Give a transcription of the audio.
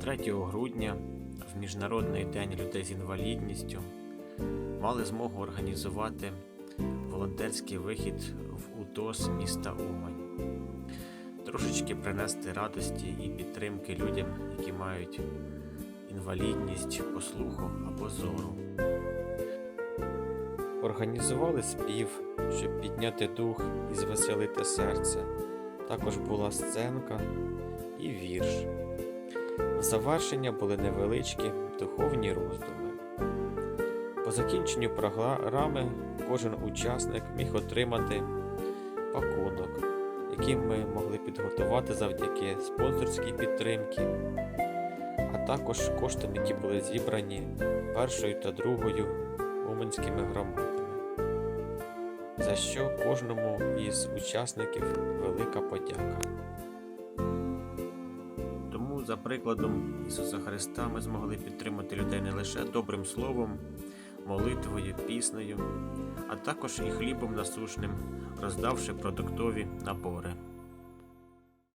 3 грудня, в Міжнародний день людей з інвалідністю, мали змогу організувати волонтерський вихід в УТОС міста Умань. Трошечки принести радості і підтримки людям, які мають інвалідність по слуху або зору. Організували спів, щоб підняти дух і звеселити серце. Також була сценка і вірш. Завершення були невеличкі духовні роздуми. По закінченню програми кожен учасник міг отримати пакунок, який ми могли підготувати завдяки спонсорській підтримці, а також коштам, які були зібрані першою та другою уманськими громадами. За що кожному із учасників велика подяка. За прикладом Ісуса Христа, ми змогли підтримати людей не лише добрим словом, молитвою, піснею, а також і хлібом насушним, роздавши продуктові набори.